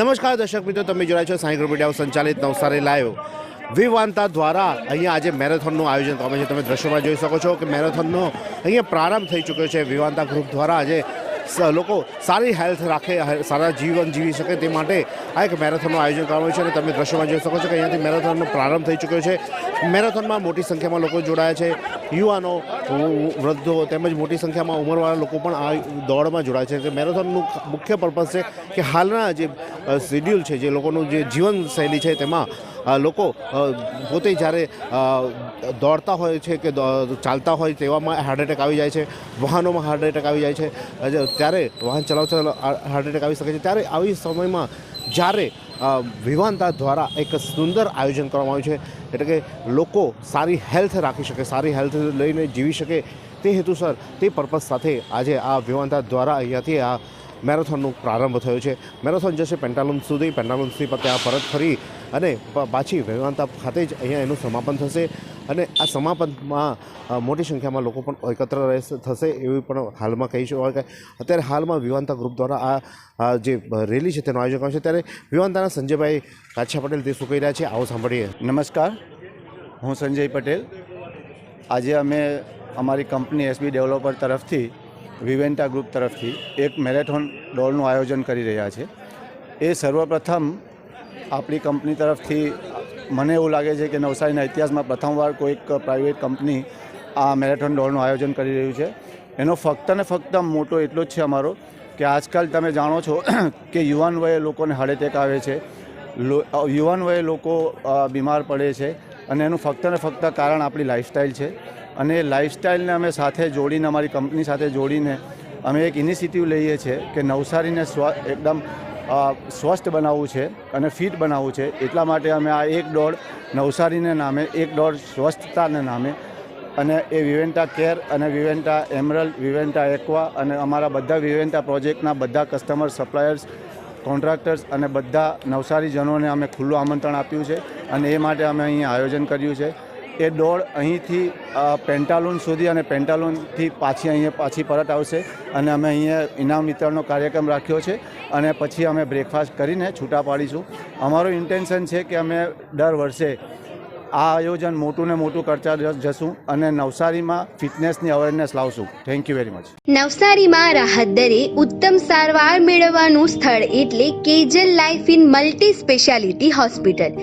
નમસ્કાર દર્શક મિત્રો, તમે જોડાય છો સાંઈ ગ્રુપ મીડિયા સંચાલિત નવસારી લાઈવ. વિવાંતા દ્વારા અહીંયા આજે મેરેથોનનું આયોજન કરવામાં છે તમે દ્રશ્યોમાં જોઈ શકો છો કે મેરેથોનનો અહીંયા પ્રારંભ થઈ ચૂક્યો છે વિવાંતા ગ્રુપ દ્વારા. આજે લોકો સારી હેલ્થ રાખે સારા જીવન જીવી શકે તે માટે આ એક મેરેથોનનું આયોજન કરવામાં છે અને તમે દ્રશ્યમાં જોઈ શકો છો કે અહીંયાથી મેરેથોનનો પ્રારંભ થઈ ચૂક્યો છે. મેરેથોનમાં મોટી સંખ્યામાં લોકો જોડાયા છે. યુવાનો વૃદ્ધો તેમજ મોટી સંખ્યામાં ઉંમરવાળા લોકો પણ આ દોડમાં જોડાય છે. કે મેરેથોનનું મુખ્ય પર્પઝ છે કે હાલના જે શેડ્યુલ છે, જે લોકોનું જે જીવનશૈલી છે તેમાં લોકો પોતે જ્યારે દોડતા હોય છે કે ચાલતા હોય તેવામાં હાર્ટ એટેક આવી જાય છે, વાહનોમાં હાર્ટ એટેક આવી જાય છે ત્યારે વાહન ચલાવતા હાર્ટ એટેક આવી શકે છે, ત્યારે આવી સમયમાં જ્યારે વિવાનતા દ્વારા એક સુંદર આયોજન કરવામાં આવ્યું છે, એટલે કે લોકો સારી હેલ્થ રાખી શકે, સારી હેલ્થ લઈને જીવી શકે, તે હેતુસર તે પર્પઝ સાથે આજે આ વિવાનતા દ્વારા અહીંયાથી આ મેરેથોનનો પ્રારંભ થયો છે. મેરેથોન જશે પેન્ટાલુન સુધી પેન્ટાલુનથી પર ત્યાં પરત ફરી અને પાછી વેદાંતા ખાતે જ અહીંયા એનું સમાપન થશે. અને આ સમાપનમાં મોટી સંખ્યામાં લોકો પણ એકત્ર થશે એવી પણ હાલમાં કહી શકાય અત્યારે હાલમાં વિવાંતા ગ્રુપ દ્વારા આ જે રેલી છે તેનું આયોજન કર્યું છે. ત્યારે વિવાંતાના સંજયભાઈ કાછા પટેલ તે શું કહી રહ્યા છે, આવો સાંભળીએ. નમસ્કાર. હું સંજય પટેલ. આજે અમે અમારી કંપની એસબી ડેવલપર તરફથી વિવેન્ટા ગ્રુપ તરફથી એક મેરેથોન દોડનું આયોજન કરી રહ્યા છે. એ સર્વપ્રથમ આપણી કંપની તરફથી મને એવું લાગે છે કે નવસારીના ઇતિહાસમાં પ્રથમવાર કોઈક પ્રાઇવેટ કંપની આ મેરેથોન દોડનું આયોજન કરી રહ્યું છે. એનો ફક્ત ને ફક્ત મોટો એટલો જ છે અમારો કે આજકાલ તમે જાણો છો કે યુવાન વયે લોકોને હાર્ટ આવે છે. યુવાન વયે લોકો બીમાર પડે છે અને એનું ફક્ત ને ફક્ત કારણ આપણી લાઈફસ્ટાઈલ છે. અને એ લાઈફસ્ટાઈલને અમે સાથે જોડીને, અમારી કંપની સાથે જોડીને અમે એક ઇનિશિયેટિવ લઈએ છીએ કે નવસારીને સ્વ, એકદમ સ્વસ્થ બનાવવું છે અને ફિટ બનાવવું છે. એટલા માટે અમે આ એક દોડ નવસારીને નામે, એક દોડ સ્વસ્થતાને નામે અને એ વિવેન્ટા કેર અને વિવેન્ટા એમરલ વિવેન્ટા એક્વા અને અમારા બધા વિવેન્ટા પ્રોજેક્ટના બધા કસ્ટમર સપ્લાયર્સ, કોન્ટ્રાક્ટર્સ અને બધા નવસારીજનોને અમે ખુલ્લું આમંત્રણ આપ્યું છે અને એ માટે અમે અહીં આયોજન કર્યું છે. એ દોડ અહીંથી પેન્ટાલૂન સુધી અને પેન્ટાલુનથી પાછી અહીંયા પાછી પરત આવશે અને અમે અહીંયા ઇનામ વિતરણનો કાર્યક્રમ રાખ્યો છે અને પછી અમે બ્રેકફાસ્ટ કરીને છૂટા પાડીશું. અમારું ઇન્ટેન્શન છે કે અમે દર વર્ષે આ આયોજન મોટું ને મોટું કરતા જશું અને નવસારીમાં ફિટનેસની અવેરનેસ લાવશું. થેન્ક યુ વેરી મચ નવસારીમાં રાહત દરે ઉત્તમ સારવાર મેળવવાનું સ્થળ એટલે Kejal life in multi speciality hospital.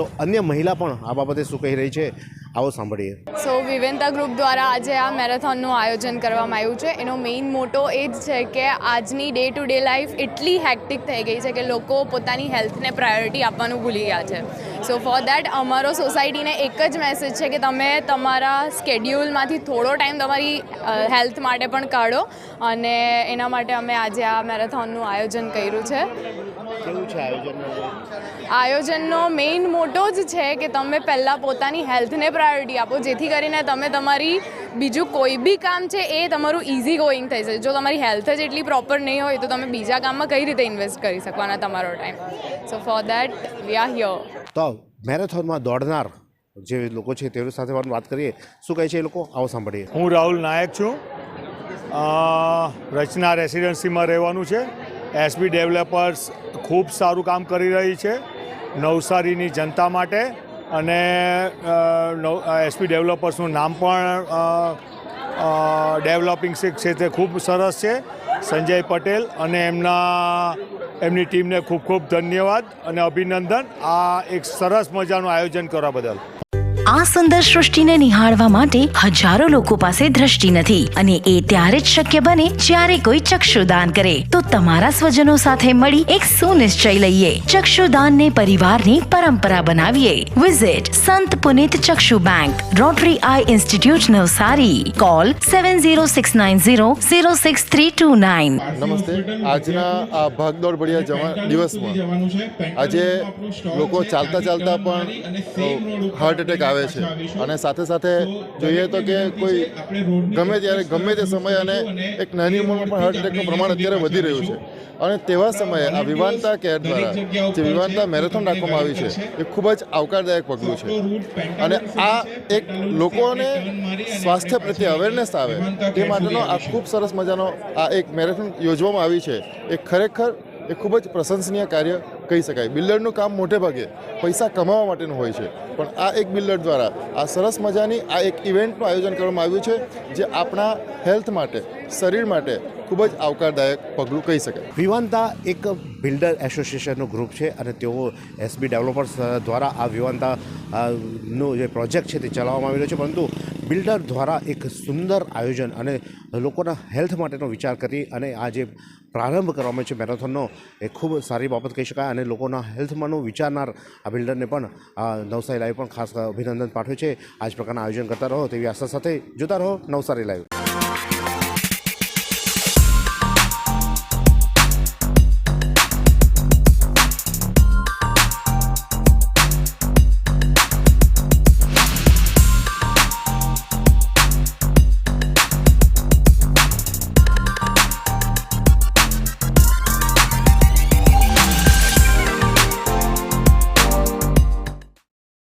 તો અન્ય મહિલા પણ આ બાબતે શું કહી રહી છે આવો સાંભળીએ. સો વિવેન્તા ગ્રુપ દ્વારા આજે આ મેરેથોનનું આયોજન કરવામાં આવ્યું છે. એનો મેઇન મોટો એ જ છે કે આજની ડે ટુ ડે લાઈફ એટલી હેક્ટિક થઈ ગઈ છે કે લોકો પોતાની હેલ્થને પ્રાયોરિટી આપવાનું ભૂલી ગયા છે. સો ફોર દેટ અમારો સોસાયટીને એક જ મેસેજ છે કે તમે તમારા સ્કેડ્યુલમાંથી થોડો ટાઈમ તમારી હેલ્થ માટે પણ કાઢો અને એના માટે અમે આજે આ મેરેથોનનું આયોજન કર્યું છે. કેવું છે આયોજન આયોજનનો મેઇન મોટો જ છે કે તમે પહેલાં પોતાની હેલ્થને પ્રાયોરિટી આપો જેથી કરીને તમે તમારી બીજું કોઈ બી કામ છે એ તમારું ઇઝી ગોઈંગ થઈ શકે જો તમારી હેલ્થ જ એટલી પ્રોપર નહીં હોય તો તમે બીજા કામમાં કઈ રીતે ઇન્વેસ્ટ કરી શકવાના તમારો time so for that we are here તો મેરેથોનમાં દોડનાર જે લોકો છે તેઓ સાથે વાત કરીએ. શું કહે છે એ લોકો? આવો સાંભળીએ. હું રાહુલ નાયક છું. રચના રેસિડેન્સીમાં રહેવાનું છે. એસબી ડેવલપર્સ ખૂબ સારું કામ કરી રહી છે. નવસારીની જનતા માટે અને એસપી ડેવલપર્સનું નામ પણ ડેવલપિંગ તે ખૂબ સરસ છે. સંજય પટેલ અને એમના, એમની ટીમને ખૂબ ખૂબ ધન્યવાદ અને અભિનંદન. આ એક સરસ મજાનું આયોજન કરવા બદલ. આ સુંદર સૃષ્ટિને નિહાળવા માટે હજારો લોકો પાસે દ્રષ્ટિ નથી અને એ ત્યારે જ શક્ય બને જ્યારે કોઈ ચક્ષુદાન કરે. તો તમારા સ્વજનો સાથે મળી એક સુનિશ્ચય લઈએ. ચક્ષુદાનને પરિવારની પરંપરા બનાવીએ. Visit Sant Punit Chakshu bank Rotary eye institute Navsari. Call seven zero six nine zero zero six three two nine નમસ્તે. આજના આ ભાગદોડ ભર્યા જવા દિવસમાં આજે લોકો ચાલતા ચાલતા પણ હાર્ટ એટેક આવે છે. અને સાથે સાથે જોઈએ તો કે કોઈ ગમે ત્યારે, ગમે તે સમયે અને એક નાની ઉંમરમાં પણ હાર્ટ એટેકનું પ્રમાણ અત્યારે વધી રહ્યું છે. અને તેવા સમયે આ વિવાનતા કેર દ્વારા, જે વિવાનતા મેરેથોન રાખવામાં આવી છે, એ ખૂબ જ આવકારદાયક પગલું છે. અને આ એક લોકોને સ્વાસ્થ્ય પ્રત્યે અવેરનેસ આવે, તે માટેનો આ ખૂબ સરસ મજાનો આ એક મેરેથોન યોજવામાં આવી છે. એ ખરેખર એ ખૂબ જ પ્રશંસનીય કાર્ય કહી શકાય. બિલ્ડરનું કામ મોટે ભાગે પૈસા કમાવા માટેનું હોય છે. પણ આ એક બિલ્ડર દ્વારા, આ સરસ મજાની આ એક ઇવેન્ટનું આયોજન કરવામાં આવ્યું છે, જે આપણા હેલ્થ માટે, શરીર માટે ખૂબ જ આવકારદાયક પગલું કહી શકાય. વિવાંતા એક બિલ્ડર એસોસિએશનનું ગ્રુપ છે અને તેઓ એસબી ડેવલપર્સ દ્વારા આ વિવાંતા નો જે પ્રોજેક્ટ છે તે ચલાવવામાં આવી રહ્યો છે. પરંતુ બિલ્ડર દ્વારા એક સુંદર આયોજન અને લોકોના હેલ્થ માટેનો વિચાર કરી અને આ જે પ્રારંભ કરવામાં છે મેરેથોનનો, એ ખૂબ સારી બાબત કહી શકાય અને લોકોના હેલ્થમાંનો વિચારનાર આ બિલ્ડરને પણ નવસારી લાઈવ પણ ખાસ અભિનંદન પાઠવે છે. આ જ પ્રકારના આયોજન કરતા રહો તેવી આશા સાથે જોતા રહો નવસારી લાઈવ.